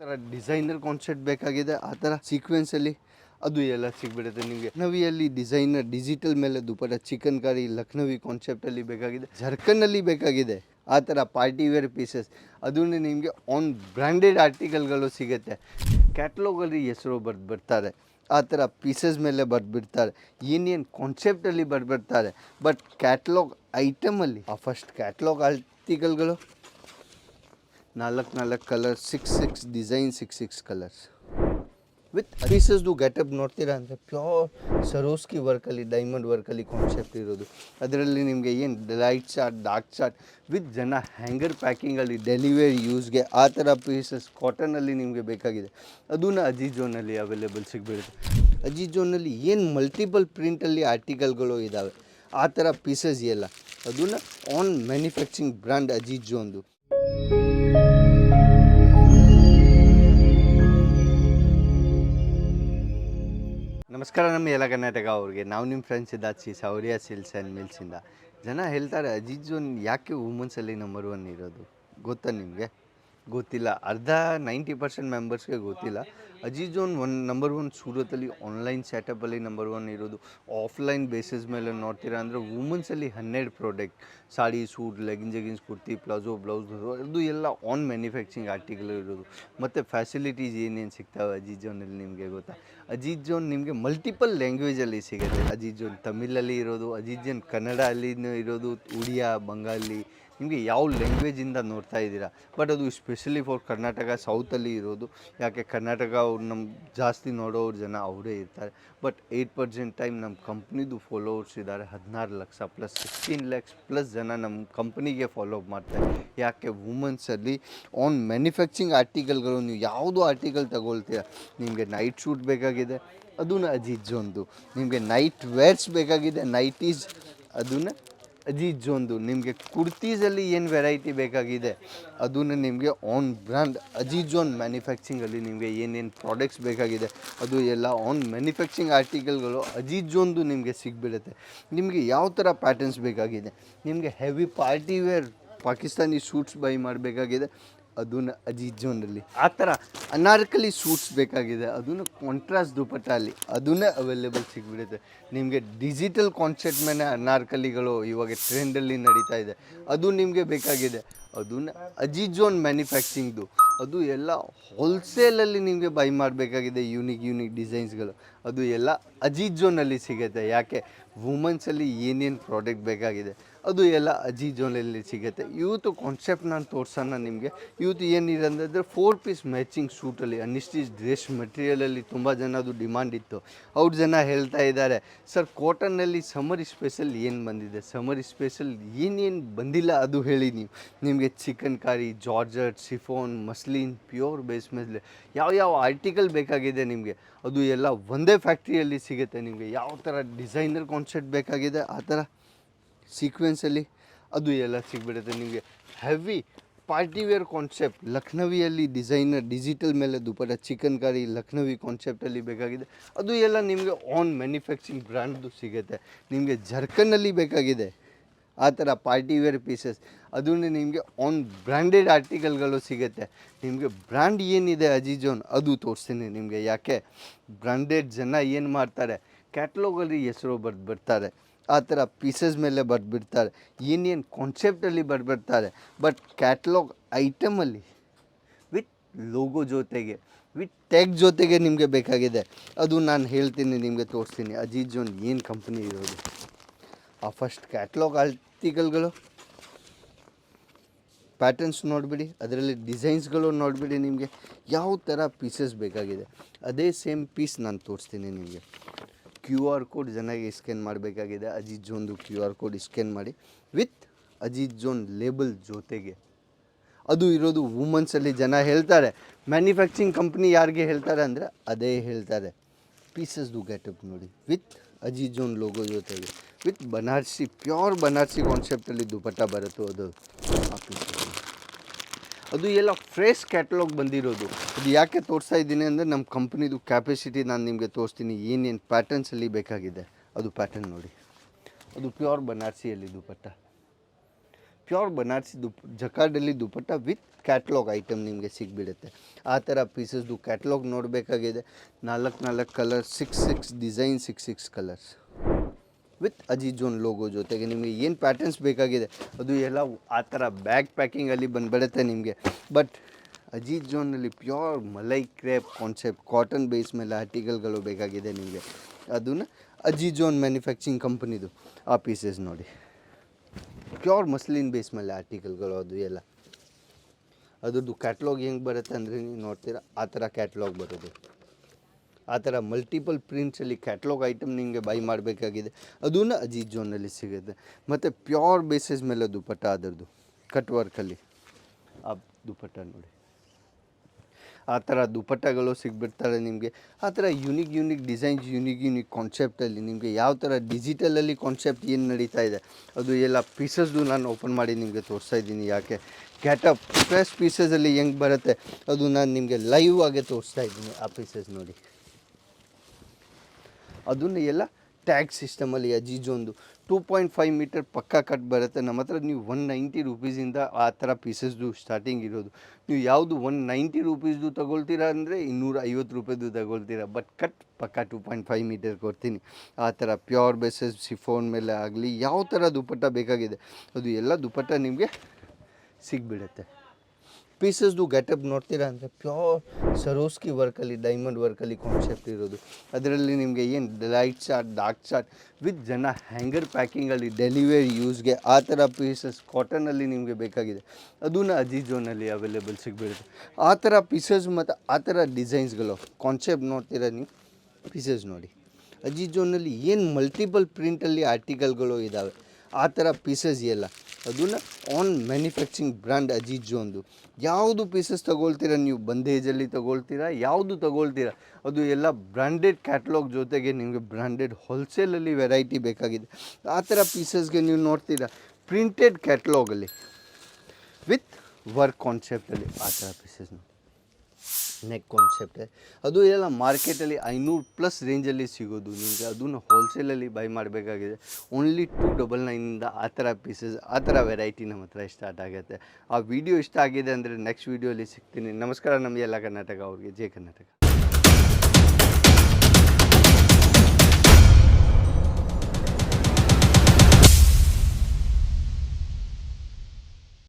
ಥರ designer concept ಬೇಕಾಗಿದೆ, ಆ ಥರ ಸೀಕ್ವೆನ್ಸಲ್ಲಿ ಅದು ಎಲ್ಲ ಸಿಗ್ಬಿಡುತ್ತೆ ನಿಮಗೆ. ಲಕ್ನವಿಯಲ್ಲಿ ಡಿಸೈನರ್ ಡಿಜಿಟಲ್ ಮೇಲೆ ದುಪಟ್ಟ ಚಿಕನ್ ಕರಿ ಲಕ್ನವಿ ಕಾನ್ಸೆಪ್ಟಲ್ಲಿ ಬೇಕಾಗಿದೆ, ಜರ್ಕನ್ನಲ್ಲಿ ಬೇಕಾಗಿದೆ, ಆ ಥರ ಪಾರ್ಟಿ ವೇರ್ ಪೀಸಸ್ ಅದನ್ನು ನಿಮಗೆ ಆನ್ ಬ್ರ್ಯಾಂಡೆಡ್ ಆರ್ಟಿಕಲ್ಗಳು ಸಿಗುತ್ತೆ. ಕ್ಯಾಟ್ಲಾಗಲ್ಲಿ ಹೆಸರು ಬರೆದು ಬರ್ತಾರೆ ಆ ಥರ ಪೀಸಸ್ ಮೇಲೆ ಬರೆದ್ಬಿಡ್ತಾರೆ ಏನೇನು ಕಾನ್ಸೆಪ್ಟಲ್ಲಿ ಬರ್ಬಿಡ್ತಾರೆ ಬಟ್ ಕ್ಯಾಟ್ಲಾಗ್ ಐಟಮಲ್ಲಿ ಆ ಫಸ್ಟ್ ಕ್ಯಾಟ್ಲಾಗ್ ಆರ್ಟಿಕಲ್ಗಳು ನಾಲ್ಕು ನಾಲ್ಕು colour six six design six six colours with ಪೀಸಸ್ದು getup ನೋಡ್ತೀರಾ ಅಂದರೆ ಪ್ಯೂರ್ ಸರೋಸ್ಕಿ ವರ್ಕಲ್ಲಿ ಡೈಮಂಡ್ ವರ್ಕಲ್ಲಿ ಕಾನ್ಸೆಪ್ಟ್ ಇರೋದು. ಅದರಲ್ಲಿ ನಿಮಗೆ ಏನು light chart dark chart with ಜನ ಹ್ಯಾಂಗರ್ ಪ್ಯಾಕಿಂಗಲ್ಲಿ ಡೆಲಿವರಿ ಯೂಸ್ಗೆ ಆ ಥರ ಪೀಸಸ್ ಕಾಟನಲ್ಲಿ ನಿಮಗೆ ಬೇಕಾಗಿದೆ. ಅದನ್ನು ಅಜಿಜೋನಲ್ಲಿ ಅವೈಲೇಬಲ್ ಸಿಗ್ಬಿಡುತ್ತೆ. ಅಜಿಜೋನಲ್ಲಿ ಏನು ಮಲ್ಟಿಪಲ್ ಪ್ರಿಂಟಲ್ಲಿ ಆರ್ಟಿಕಲ್ಗಳು ಇದ್ದಾವೆ ಆ ಥರ ಪೀಸಸ್ ಎಲ್ಲ. ಅದನ್ನು ಆನ್ ಮ್ಯಾನುಫ್ಯಾಕ್ಚರಿಂಗ್ ಬ್ರ್ಯಾಂಡ್ ಅಜಿಜೋನ್ದು ನಮಸ್ಕಾರ, ನಮ್ಮ ಎಲ್ಲ ಕರ್ನಾಟಕ ಅವ್ರಿಗೆ. ನಾವು ನಿಮ್ಮ ಫ್ರೆಂಡ್ಸ್ ಇದ್ದಾಚಿ ಸೌರ್ಯ, ಸಿಲ್ಸ್ ಆ್ಯಂಡ್ ಮಿಲ್ಸಿಂದ ಜನ ಹೇಳ್ತಾರೆ ಅಜಿತ್ ಜೋನ್ ಯಾಕೆ ವುಮೆನ್ಸಲ್ಲಿ ನಂಬರ್ ಒನ್ ಇರೋದು? ಗೊತ್ತಾ ನಿಮಗೆ? ಗೊತ್ತಿಲ್ಲ. ಅರ್ಧ ನೈಂಟಿ ಪರ್ಸೆಂಟ್ ಮೆಂಬರ್ಸ್ಗೆ ಗೊತ್ತಿಲ್ಲ. Azizone zone one number one ಸೂರತಲ್ಲಿ online ಸೆಟಪಲ್ಲಿ ನಂಬರ್ ಒನ್ ಇರೋದು. ಆಫ್ಲೈನ್ ಬೇಸಿಸ್ ಮೇಲೆ ನೋಡ್ತೀರಾ ಅಂದರೆ ವುಮೆನ್ಸಲ್ಲಿ ಹನ್ನೆರಡು product sari, suit legging jeggings kurti palazzo blouse ಅದು ಎಲ್ಲ ಆನ್ ಮ್ಯಾನುಫ್ಯಾಕ್ಚರಿಂಗ್ ಆರ್ಟಿಕಲ್ ಇರೋದು. ಮತ್ತು ಫ್ಯಾಸಿಲಿಟೀಸ್ ಏನೇನು ಸಿಗ್ತಾವೆ ಅಜೀಜೋನಲ್ಲಿ ಜೋನಲ್ಲಿ ನಿಮಗೆ ಗೊತ್ತಾ? ಅಜೀಜೋನ್ ಜೋನ್ ನಿಮಗೆ ಮಲ್ಟಿಪಲ್ ಲ್ಯಾಂಗ್ವೇಜಲ್ಲಿ ಸಿಗುತ್ತೆ. ಅಜೀಜೋನ್ ಜೋನ್ ತಮಿಳಲ್ಲಿ ಇರೋದು ಅಜೀಜೋನ್ ಜೋನ್ ಕನ್ನಡ ಅಲ್ಲಿ ಇರೋದು, ಉಡಿಯಾ ಬಂಗಾಲಿ ನಿಮಗೆ ಯಾವ ಲ್ಯಾಂಗ್ವೇಜಿಂದ ನೋಡ್ತಾ ಇದ್ದೀರಾ? ಬಟ್ ಅದು ಸ್ಪೆಷಲಿ ಫಾರ್ ಕರ್ನಾಟಕ ಸೌತಲ್ಲಿ ಇರೋದು. ಯಾಕೆ ಕರ್ನಾಟಕ ಅವ್ರು ನಮ್ಮ ಜಾಸ್ತಿ ನೋಡೋರು ಜನ ಅವರೇ ಇರ್ತಾರೆ. ಬಟ್ ಏಯ್ಟ್ ಪರ್ಸೆಂಟ್ ಟೈಮ್ ನಮ್ಮ ಕಂಪ್ನಿದು ಫಾಲೋವರ್ಸ್ ಇದ್ದಾರೆ ಹದಿನಾರು lakh plus sixteen lakhs plus ಜನ ನಮ್ಮ ಕಂಪ್ನಿಗೆ ಫಾಲೋ ಮಾಡ್ತಾರೆ. ಯಾಕೆ ವುಮೆನ್ಸಲ್ಲಿ ಆನ್ ಮ್ಯಾನುಫ್ಯಾಕ್ಚರಿಂಗ್ ಆರ್ಟಿಕಲ್ಗಳು ನೀವು ಯಾವುದು ಆರ್ಟಿಕಲ್ ತಗೊಳ್ತೀರಾ? ನಿಮಗೆ ನೈಟ್ ಶೂಟ್ ಬೇಕಾಗಿದೆ. ಅದನ್ನು ಅಜಿಜ್ ಒಂದು ನಿಮಗೆ ನೈಟ್ ವೇರ್ಸ್ ಬೇಕಾಗಿದೆ. ನೈಟೀಸ್ ಅದನ್ನು ಅಜಿತ್ ಜೋನ್ದು ನಿಮಗೆ ಕುರ್ತೀಸಲ್ಲಿ ಏನು ವೆರೈಟಿ ಬೇಕಾಗಿದೆ? ಅದನ್ನು ನಿಮಗೆ ಆನ್ ಬ್ರ್ಯಾಂಡ್ ಅಜೀಜ್ ಜೋನ್ ಮ್ಯಾನುಫ್ಯಾಕ್ಚರಿಂಗಲ್ಲಿ ನಿಮಗೆ ಏನೇನು ಪ್ರಾಡಕ್ಟ್ಸ್ ಬೇಕಾಗಿದೆ, ಅದು ಎಲ್ಲ ಆನ್ ಮ್ಯಾನುಫ್ಯಾಕ್ಚರಿಂಗ್ ಆರ್ಟಿಕಲ್ಗಳು ಅಜಿತ್ ಜೋನ್ದು ನಿಮಗೆ ಸಿಗ್ಬಿಡುತ್ತೆ. ನಿಮಗೆ ಯಾವ ಥರ ಪ್ಯಾಟರ್ನ್ಸ್ ಬೇಕಾಗಿದೆ? ನಿಮಗೆ heavy party wear Pakistani suits buy ಮಾಡಬೇಕಾಗಿದೆ. ಅದನ್ನು ಅಜಿತ್ ಜೋನಲ್ಲಿ ಆ ಥರ. ಅನಾರ್ಕಲಿ ಸೂಟ್ಸ್ ಬೇಕಾಗಿದೆ. ಅದನ್ನು ಕಾಂಟ್ರಾಸ್ಟ್ ದುಪಟ್ಟ ಅಲ್ಲಿ ಅದನ್ನ ಅವೈಲೇಬಲ್ ಸಿಗ್ಬಿಡುತ್ತೆ. ನಿಮಗೆ ಡಿಜಿಟಲ್ ಕಾನ್ಸೆಪ್ಟ್ ಮೇಲೆ ಅನಾರ್ಕಲಿಗಳು ಇವಾಗ ಟ್ರೆಂಡಲ್ಲಿ ನಡೀತಾ ಇದೆ. ಅದು ನಿಮಗೆ ಬೇಕಾಗಿದೆ. ಅದನ್ನ ಅಜಿಜೋನ್ ಜೋನ್ ಮ್ಯಾನುಫ್ಯಾಕ್ಚರಿಂಗ್ದು ಅದು ಎಲ್ಲ ಹೋಲ್ಸೇಲಲ್ಲಿ ನಿಮಗೆ ಬೈ ಮಾಡಬೇಕಾಗಿದೆ ಯೂನಿಕ್ ಯೂನಿಕ್ ಡಿಸೈನ್ಸ್ಗಳು ಅದು ಎಲ್ಲ ಅಜಿಜೋನಲ್ಲಿ ಸಿಗುತ್ತೆ. ಯಾಕೆ? ವುಮೆನ್ಸಲ್ಲಿ ಏನೇನು ಪ್ರಾಡಕ್ಟ್ ಬೇಕಾಗಿದೆ, ಅದು ಎಲ್ಲ ಅಜಿಜೋನಲ್ಲಿ ಸಿಗುತ್ತೆ. ಇವತ್ತು ಕಾನ್ಸೆಪ್ಟ್ ನಾನು ತೋರ್ಸೋಣ ನಿಮಗೆ. ಇವತ್ತು ಏನಿದೆ ಅಂದರೆ ಫೋರ್ ಪೀಸ್ ಮ್ಯಾಚಿಂಗ್ ಸೂಟಲ್ಲಿ ಅನಿಸ್ಟಿಚ್ ಡ್ರೆಸ್ ಮೆಟೀರಿಯಲಲ್ಲಿ ತುಂಬ ಜನದು ಡಿಮ್ಯಾಂಡ್ ಇತ್ತು. ಅವ್ರ ಜನ ಹೇಳ್ತಾ ಇದ್ದಾರೆ, ಸರ್ ಕಾಟನ್ನಲ್ಲಿ ಸಮರ್ ಸ್ಪೆಷಲ್ ಏನು ಬಂದಿದೆ? ಸಮರ್ ಸ್ಪೆಷಲ್ ಏನೇನು ಬಂದಿಲ್ಲ ಅದು ಹೇಳಿ ನೀವು. ನಿಮಗೆ chikankari georgette chiffon muslin pure base ಮೇಲೆ ಯಾವ ಯಾವ ಆರ್ಟಿಕಲ್ ಬೇಕಾಗಿದೆ ನಿಮಗೆ? ಅದು ಎಲ್ಲ ಒಂದೇ ಫ್ಯಾಕ್ಟ್ರಿಯಲ್ಲಿ ಸಿಗುತ್ತೆ ನಿಮಗೆ. ಯಾವ ಥರ ಡಿಸೈನರ್ ಕಾನ್ಸೆಪ್ಟ್ ಬೇಕಾಗಿದೆ, ಆ ಥರ ಸೀಕ್ವೆನ್ಸಲ್ಲಿ ಅದು ಎಲ್ಲ ಸಿಗ್ಬಿಡುತ್ತೆ ನಿಮಗೆ. ಹೆವಿ ಪಾರ್ಟಿ ವೇರ್ ಕಾನ್ಸೆಪ್ಟ್ ಲಕ್ನವಿಯಲ್ಲಿ ಡಿಸೈನರ್ ಡಿಜಿಟಲ್ ಮೇಲೆ ದುಪಟ ಚಿಕನ್ ಕಾರಿ ಲಕ್ನವಿ ಕಾನ್ಸೆಪ್ಟಲ್ಲಿ ಬೇಕಾಗಿದೆ. ಅದು ಎಲ್ಲ ನಿಮಗೆ ಆನ್ ಮ್ಯಾನುಫ್ಯಾಕ್ಚರಿಂಗ್ ಬ್ರ್ಯಾಂಡ್ದು ಸಿಗುತ್ತೆ. ನಿಮಗೆ ಜರ್ಕನ್ನಲ್ಲಿ ಬೇಕಾಗಿದೆ. ಆ ಥರ ಪಾರ್ಟಿ ವೇರ್ ಪೀಸಸ್. ಅದನ್ನು ನಿಮಗೆ ಆನ್ ಬ್ರ್ಯಾಂಡೆಡ್ ಆರ್ಟಿಕಲ್ಗಳು ಸಿಗುತ್ತೆ. ನಿಮಗೆ ಬ್ರ್ಯಾಂಡ್ ಏನಿದೆ ಅಜಿಜೋನ್, ಅದು ತೋರಿಸ್ತೀನಿ ನಿಮಗೆ. ಯಾಕೆ? ಬ್ರ್ಯಾಂಡೆಡ್ ಜನ ಏನು ಮಾಡ್ತಾರೆ? ಕ್ಯಾಟ್ಲಾಗಲ್ಲಿ ಹೆಸರು ಬರೆದು ಬಿಡ್ತಾರೆ. ಆ ಥರ ಪೀಸಸ್ ಮೇಲೆ ಬರೆದ್ಬಿಡ್ತಾರೆ ಏನೇನು ಕಾನ್ಸೆಪ್ಟಲ್ಲಿ ಬರ್ಬಿಡ್ತಾರೆ ಬಟ್ ಕ್ಯಾಟ್ಲಾಗ್ ಐಟಮಲ್ಲಿ ವಿತ್ ಲೋಗೋ ಜೊತೆಗೆ ವಿತ್ ಟ್ಯಾಗ್ ಜೊತೆಗೆ ನಿಮಗೆ ಬೇಕಾಗಿದೆ. ಅದು ನಾನು ಹೇಳ್ತೀನಿ, ನಿಮಗೆ ತೋರಿಸ್ತೀನಿ. ಅಜೀಜ್ ಏನು ಕಂಪ್ನಿ ಇರೋದು? ಆ ಫಸ್ಟ್ ಕ್ಯಾಟ್ಲಾಗ್ ಆರ್ಟಿಕಲ್ಗಳು ಪ್ಯಾಟರ್ನ್ಸ್ ನೋಡಿಬಿಡಿ, ಅದರಲ್ಲಿ ಡಿಸೈನ್ಸ್ಗಳು ನೋಡಿಬಿಡಿ ನಿಮಗೆ. ಯಾವ ಥರ ಪೀಸಸ್ ಬೇಕಾಗಿದೆ. ಅದೇ ಸೇಮ್ ಪೀಸ್ ನಾನು ತೋರಿಸ್ತೀನಿ ನಿಮಗೆ. ಕ್ಯೂ ಆರ್ ಕೋಡ್ ಚೆನ್ನಾಗಿ ಸ್ಕ್ಯಾನ್ ಮಾಡಬೇಕಾಗಿದೆ. ಅಜಿತ್ ಜೋನ್ದು ಕ್ಯೂ ಆರ್ ಕೋಡ್ ಸ್ಕ್ಯಾನ್ ಮಾಡಿ. ವಿತ್ ಅಜಿತ್ ಜೋನ್ ಲೇಬಲ್ ಜೊತೆಗೆ. ಅದು ಇರೋದು ವುಮೆನ್ಸಲ್ಲಿ ಜನ ಹೇಳ್ತಾರೆ. ಮ್ಯಾನುಫ್ಯಾಕ್ಚರಿಂಗ್ ಕಂಪ್ನಿ ಯಾರಿಗೆ ಹೇಳ್ತಾರೆ ಅಂದರೆ ಅದೇ ಹೇಳ್ತಾರೆ. ಪೀಸಸ್ದು ಗೆಟಪ್ ನೋಡಿ. ವಿತ್ ಅಜಿಜೋನ್ ಜೋನ್ ಲೋಗೋ ಜೊತೆಗೆ. ವಿತ್ ಬನಾರ್ಸಿ ಪ್ಯೂರ್ ಬನಾರ್ಸಿ ಕಾನ್ಸೆಪ್ಟಲ್ಲಿ ದುಪಟ್ಟ ಬರುತ್ತೋ ಅದು. ಅದು ಎಲ್ಲ ಫ್ರೆಶ್ ಕ್ಯಾಟಲಾಗ್ ಬಂದಿರೋದು. ಅದು ಯಾಕೆ ತೋರಿಸ್ತಾ ಇದ್ದೀನಿ ಅಂದರೆ ನಮ್ಮ ಕಂಪ್ನಿದು ಕ್ಯಾಪಸಿಟಿ ನಾನು ನಿಮಗೆ ತೋರಿಸ್ತೀನಿ. ಏನೇನು ಪ್ಯಾಟರ್ನ್ಸಲ್ಲಿ ಬೇಕಾಗಿದೆ. ಅದು ಪ್ಯಾಟರ್ನ್ ನೋಡಿ. ಅದು ಪ್ಯೂರ್ ಬನಾರ್ಸಿಯಲ್ಲಿ ದುಪಟ್ಟ. ಪ್ಯೂರ್ ಬನಾರಸಿ ದುಪ್, ಜಕಾರ್ಡಲ್ಲಿ ದುಪಟ್ಟ ವಿತ್ ಕ್ಯಾಟ್ಲಾಗ್ ಐಟಮ್ ನಿಮಗೆ ಸಿಗ್ಬಿಡುತ್ತೆ. ಆ ಥರ ಪೀಸಸ್ದು ಕ್ಯಾಟ್ಲಾಗ್ ನೋಡಬೇಕಾಗಿದೆ. ನಾಲ್ಕು ನಾಲ್ಕು colour six six design six six colours with Azizone zone logo ಜೊತೆಗೆ ನಿಮಗೆ ಏನು ಪ್ಯಾಟರ್ನ್ಸ್ ಬೇಕಾಗಿದೆ, ಅದು ಎಲ್ಲ ಆ ಥರ ಬ್ಯಾಗ್ ಪ್ಯಾಕಿಂಗಲ್ಲಿ ಬಂದುಬಿಡುತ್ತೆ ನಿಮಗೆ. But Aziz ಜೋನಲ್ಲಿ pure malai crepe concept cotton base ಮೇಲೆ ಆರ್ಟಿಕಲ್ಗಳು ಬೇಕಾಗಿದೆ ನಿಮಗೆ. ಅದನ್ನು ಅಜೀಜೋನ್ ಜೋನ್ ಮ್ಯಾನುಫ್ಯಾಕ್ಚರಿಂಗ್ ಕಂಪನಿದು ಆ ಪೀಸಸ್ ನೋಡಿ. ಪ್ಯೂರ್ ಮಸ್ಲಿನ್ ಬೇಸ್ ಮೇಲೆ ಆರ್ಟಿಕಲ್ಗಳು, ಅದು ಎಲ್ಲ. ಅದ್ರದ್ದು ಕ್ಯಾಟ್ಲಾಗ್ ಹೆಂಗೆ ಬರುತ್ತೆ ಅಂದರೆ ನೀವು ನೋಡ್ತೀರಾ, ಆ ಥರ ಕ್ಯಾಟ್ಲಾಗ್ ಬರೋದು ಆ ಥರ ಮಲ್ಟಿಪಲ್ ಪ್ರಿಂಟ್ಸಲ್ಲಿ ಕ್ಯಾಟ್ಲಾಗ್ ಐಟಮ್ ನಿಮಗೆ ಬೈ ಮಾಡಬೇಕಾಗಿದೆ. ಅದನ್ನು ಅಜೀಜ್ ಜೋನಲ್ಲಿ ಸಿಗುತ್ತೆ. ಮತ್ತು ಪ್ಯೂರ್ ಬೇಸಿಸ್ ಮೇಲೆ ದುಪ್ಪಟ್ಟ ಅದರದ್ದು ಕಟ್ ವರ್ಕಲ್ಲಿ ಆ ದುಪ್ಪಟ್ಟ ನೋಡಿ. ಆ ಥರ ದುಪಟ್ಟಗಳು ಸಿಗ್ಬಿಡ್ತಾರೆ ನಿಮಗೆ. ಆ ಥರ unique unique designs unique unique ಕಾನ್ಸೆಪ್ಟಲ್ಲಿ ನಿಮಗೆ ಯಾವ ಥರ ಡಿಜಿಟಲಲ್ಲಿ ಕಾನ್ಸೆಪ್ಟ್ ಏನು ನಡೀತಾ ಇದೆ, ಅದು ಎಲ್ಲ ಪೀಸಸ್ದು ನಾನು ಓಪನ್ ಮಾಡಿ ನಿಮಗೆ ತೋರಿಸ್ತಾ ಇದ್ದೀನಿ. ಯಾಕೆ? ಕ್ಯಾಟಪ್ ಫ್ರೆಶ್ ಪೀಸಸಲ್ಲಿ ಹೆಂಗೆ ಬರುತ್ತೆ, ಅದು ನಾನು ನಿಮಗೆ ಲೈವ್ ಆಗಿ ತೋರಿಸ್ತಾ ಇದ್ದೀನಿ ಆ ಪೀಸಸ್ ನೋಡಿ. ಅದನ್ನು ಎಲ್ಲ ಟ್ಯಾಗ್ ಸಿಸ್ಟಮಲ್ಲಿ ಅಜೀಜೊಂದು ಟೂ ಪಾಯಿಂಟ್ ಫೈವ್ ಮೀಟರ್ ಪಕ್ಕ ಕಟ್ ಬರುತ್ತೆ. ನಮ್ಮ ಹತ್ರ ನೀವು ಒನ್ ನೈಂಟಿ ರುಪೀಸಿಂದ ಆ ಥರ ಪೀಸಸ್ದು ಸ್ಟಾರ್ಟಿಂಗ್ ಇರೋದು. ನೀವು ಯಾವುದು ಒನ್ ನೈಂಟಿ ರುಪೀಸ್ದು ತೊಗೊಳ್ತೀರಾ ಅಂದರೆ ಇನ್ನೂರ ಐವತ್ತು ರೂಪಾಯಿದು ತಗೊಳ್ತೀರಾ. ಬಟ್ ಕಟ್ ಪಕ್ಕ ಟೂ ಪಾಯಿಂಟ್ ಫೈವ್ ಮೀಟರ್ ಕೊಡ್ತೀನಿ. ಆ ಥರ ಪ್ಯೂರ್ ಬೇಸಸ್ ಸಿಫೋನ್ ಮೇಲೆ ಆಗಲಿ, ಯಾವ ಥರ ದುಪ್ಪಟ್ಟ ಬೇಕಾಗಿದೆ. ಅದು ಎಲ್ಲ ದುಪ್ಪಟ್ಟ ನಿಮಗೆ ಸಿಗ್ಬಿಡುತ್ತೆ. ಪೀಸಸ್ದು ಗೆಟಪ್ ನೋಡ್ತೀರಾ ಅಂದರೆ ಪ್ಯೂರ್ ಸರೋಸ್ಕಿ ವರ್ಕಲ್ಲಿ ಡೈಮಂಡ್ ವರ್ಕಲ್ಲಿ ಕಾನ್ಸೆಪ್ಟ್ ಇರೋದು. ಅದರಲ್ಲಿ ನಿಮಗೆ ಏನು light chart dark chart with ಜನ ಹ್ಯಾಂಗರ್ ಪ್ಯಾಕಿಂಗಲ್ಲಿ ಡೆಲಿವರಿ ಯೂಸ್ಗೆ ಆ ಥರ ಪೀಸಸ್ ಕಾಟನಲ್ಲಿ ನಿಮಗೆ ಬೇಕಾಗಿದೆ. ಅದನ್ನು ಅಜಿಝೋನಲ್ಲಿ ಅವೈಲೇಬಲ್ ಸಿಗ್ಬಿಡುತ್ತೆ. ಆ ಥರ ಪೀಸಸ್ ಮತ್ತು ಆ ಥರ ಡಿಸೈನ್ಸ್ಗಳು ಕಾನ್ಸೆಪ್ಟ್ ನೋಡ್ತೀರಾ ನೀವು? ಪೀಸಸ್ ನೋಡಿ. ಅಜಿಝೋನಲ್ಲಿ ಏನು ಮಲ್ಟಿಪಲ್ ಪ್ರಿಂಟಲ್ಲಿ ಆರ್ಟಿಕಲ್ಗಳು ಇದ್ದಾವೆ ಆ ಥರ ಪೀಸಸ್ ಎಲ್ಲ. ಅದನ್ನು ಆನ್ ಮ್ಯಾನುಫ್ಯಾಕ್ಚರಿಂಗ್ ಬ್ರ್ಯಾಂಡ್ ಅಜಿತ್ ಒಂದು ಯಾವುದು ಪೀಸಸ್ ತಗೊಳ್ತೀರಾ? ನೀವು ಬಂದೇಜಲ್ಲಿ ತಗೊಳ್ತೀರಾ? ಯಾವುದು ತಗೊಳ್ತೀರಾ? ಅದು ಎಲ್ಲ ಬ್ರ್ಯಾಂಡೆಡ್ ಕ್ಯಾಟ್ಲಾಗ್ ಜೊತೆಗೆ ನಿಮಗೆ ಬ್ರ್ಯಾಂಡೆಡ್ ಹೋಲ್ಸೇಲಲ್ಲಿ ವೆರೈಟಿ ಬೇಕಾಗಿದೆ. ಆ ಥರ ಪೀಸಸ್ಗೆ ನೀವು ನೋಡ್ತೀರಾ? ಪ್ರಿಂಟೆಡ್ ಕ್ಯಾಟ್ಲಾಗಲ್ಲಿ ವಿತ್ ವರ್ಕ್ ಕಾನ್ಸೆಪ್ಟಲ್ಲಿ ಆ ಥರ ಪೀಸಸ್ ನೆಕ್ ಕಾನ್ಸೆಪ್ಟೇ ಅದು ಎಲ್ಲ ಮಾರ್ಕೆಟಲ್ಲಿ ಐನೂರು ಪ್ಲಸ್ ರೇಂಜಲ್ಲಿ ಸಿಗೋದು. ನಿಮಗೆ ಅದನ್ನು ಹೋಲ್ಸೇಲಲ್ಲಿ ಬೈ ಮಾಡಬೇಕಾಗಿದೆ. ಓನ್ಲಿ ಟು ಡಬಲ್ ನೈನಿಂದ ಆ ಥರ ಪೀಸಸ್ ಆ ಥರ ವೆರೈಟಿ ನಮ್ಮ ಹತ್ರ ಸ್ಟಾರ್ಟ್ ಆಗುತ್ತೆ. ಆ ವಿಡಿಯೋ ಇಷ್ಟ ಆಗಿದೆ ಅಂದರೆ ನೆಕ್ಸ್ಟ್ ವೀಡಿಯೋಲಿ ಸಿಗ್ತೀನಿ. ನಮಸ್ಕಾರ ನಮಗೆ ಎಲ್ಲ ಕರ್ನಾಟಕ ಅವ್ರಿಗೆ. ಜೈ ಕರ್ನಾಟಕ.